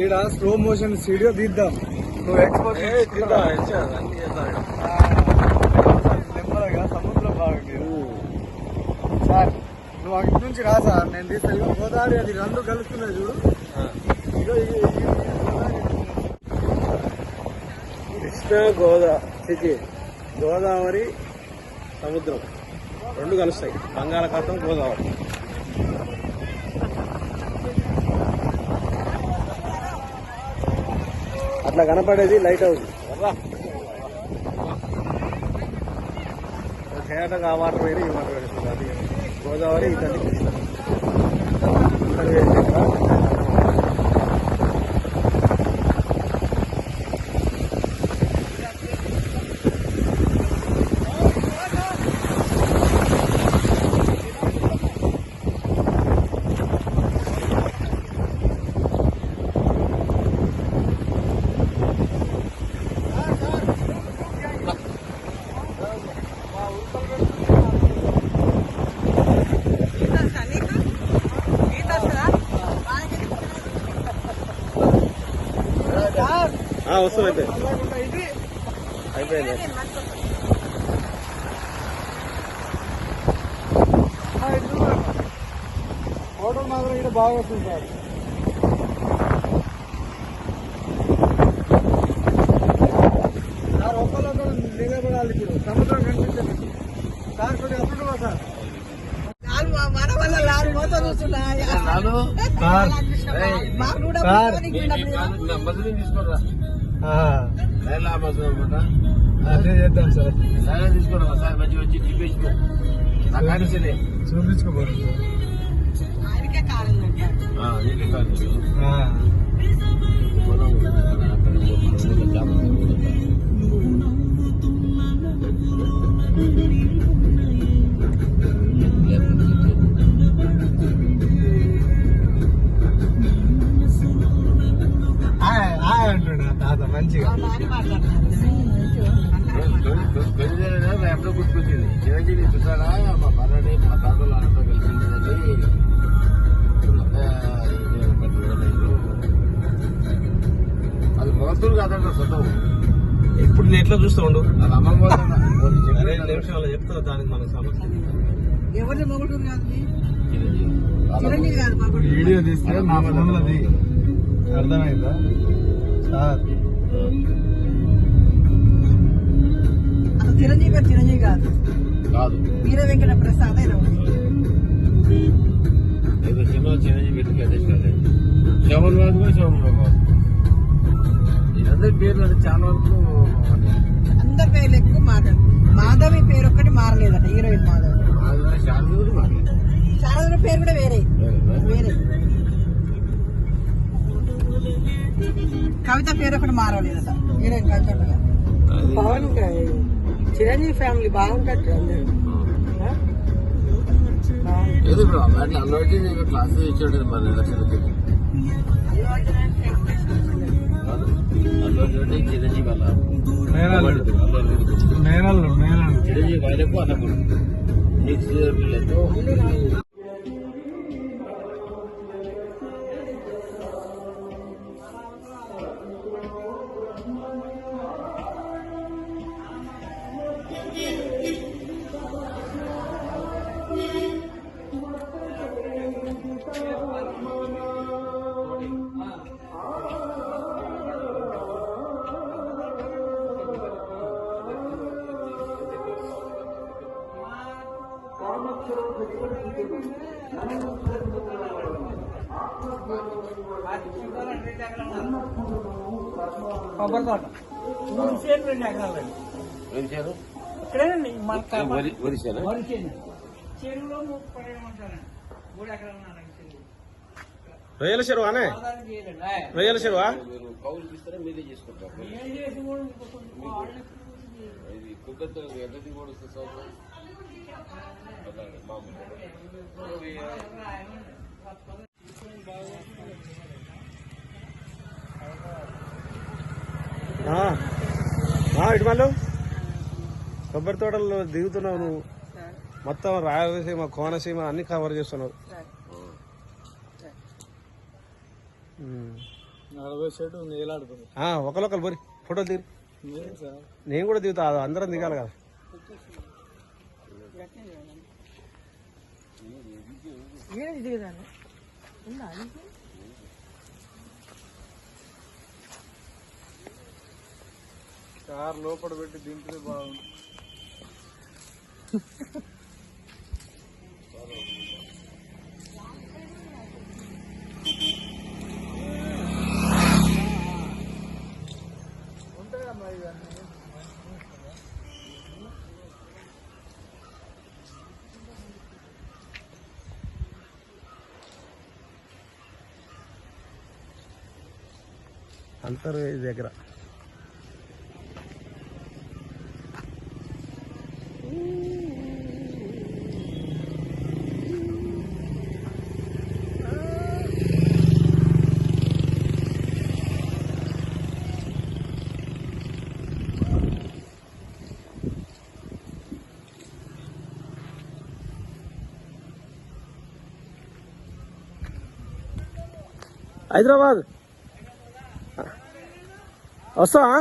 ఈడ slow motion video తీద్దాం నువ్వు ఎక్స్పోర్ట్ నెమ్మదిగా సముద్రం బాగుంది సార్ నువ్వు అక్కడి నుంచి రా సార్ నేను ఇగో గోదావరి అది రెండు కలుస్తున్నాయి చూడు. కృష్ణా గోదావరి గోదావరి సముద్రం రెండు కలుస్తాయి బంగాళాఖాతం గోదావరి అట్లా కనపడేది లైట్ హౌస్ కేటగా ఆ వాటర్ ఈ వాటర్ వేరు అది గోదావరి ఇతని కృష్ణ ఇతని వేరు ఇక్కడ. ఆ, వస్తుంది అయిపోయింది. అయిపోయింది. హోటల్ మాత్రం ఇక్కడ బాగా వస్తుంది సార్. సార్ ఒక్కరొక్కరు నిలబడాలి ఇప్పుడు సముద్రం కనిపించదు. సార్ కొద్దిగా అప్పుడు సార్. మన వల్ల లారీ మొత్తం చూస్తున్నా. సార్ మాకు కూడా సార్. పోనీకి ఆ, అదే చేద్దాం సార్. చూపించుకోబోదు ఆయనకే కావాలంట అంటున్నా మంచిగా. ఎప్పుడో గుర్తుకొచ్చింది చిరంజీవి చూసాడా మా మా తాతలు అది కాదంట సొంతం ఇప్పుడు నేను ఎట్లా చూస్తూ ఉండు అది రెండు నిమిషాలు చెప్తా దానికి మనకు సమస్య కాదు వీడియో తీస్తే నా ఫోన్లది అర్థమైందా? సార్. అసలు చిరంజీవి పేరు చిరంజీవి కాదు కాదు. వీర వెంకట ప్రసాద్ అయినా ఉంది. ఏదో సినిమా చిరంజీవి శవన్ బాబు కూడా శవన్ బాబు వీరందరి పేర్లు అంటే చాలా వరకు అందరి పేర్లు ఎక్కువ మాధవ్ మాధవి పేరు ఒక్కటి మారలేదట హీరోయిన్ మాధవ్. మాట్లాడు శారద పేరు కూడా వేరే. వేరే. కవిత పేరు ఒకటి మారలేదట. హీరోయిన్ కవిత కూడా. పవన్ చిరంజీవి ఫ్యామిలీ బాగుంటట్టు అందరూ. ఏది బ్రో క్లాస్ ఇచ్చాడు మన ఎలక్షన్కి అల్లు చిరంజీవి వాళ్ళ మేనల్లుడు మేనల్లుడు మేనల్లుడు చిరంజీవి వాళ్ళకు అన్నప్పుడు నెక్స్ట్ కొబ్బరి తోట మూడు సేను రెండు ఎకరాలండి వేసారు ఇక్కడేనండి మన వరి వరిసారు వరి చేను చెరువులో. ముప్పై ఏమంటారండి మూడు ఎకరాలు ఉన్నారండి చెరువు రొయ్యల చెరువు? అనే ఆధారం చేయలేండి ఆయ్. రొయ్యల చెరువా ఏం చేసి కూడా ఇంకొక వాళ్ళకి ఇది కుక్కర్తో ఎక్కడికి కూడా వస్తుంది ఇటు మళ్ళు కొబ్బరి తోటల్లో దిగుతున్నావు నువ్వు. మొత్తం రాయలసీమ కోనసీమ అన్ని కవర్ చేస్తున్నావు. నలభై సెట్ నేలాడుతుంది ఒకరొకరు పోరి ఫోటో సార్ నేను కూడా దిగుతా అది అందరం దిగాలి కదా? కార్ లోపల పెట్టి దింపితే బాగుంది అంతర్వేది దగ్గర. హైదరాబాద్. వస్తావా?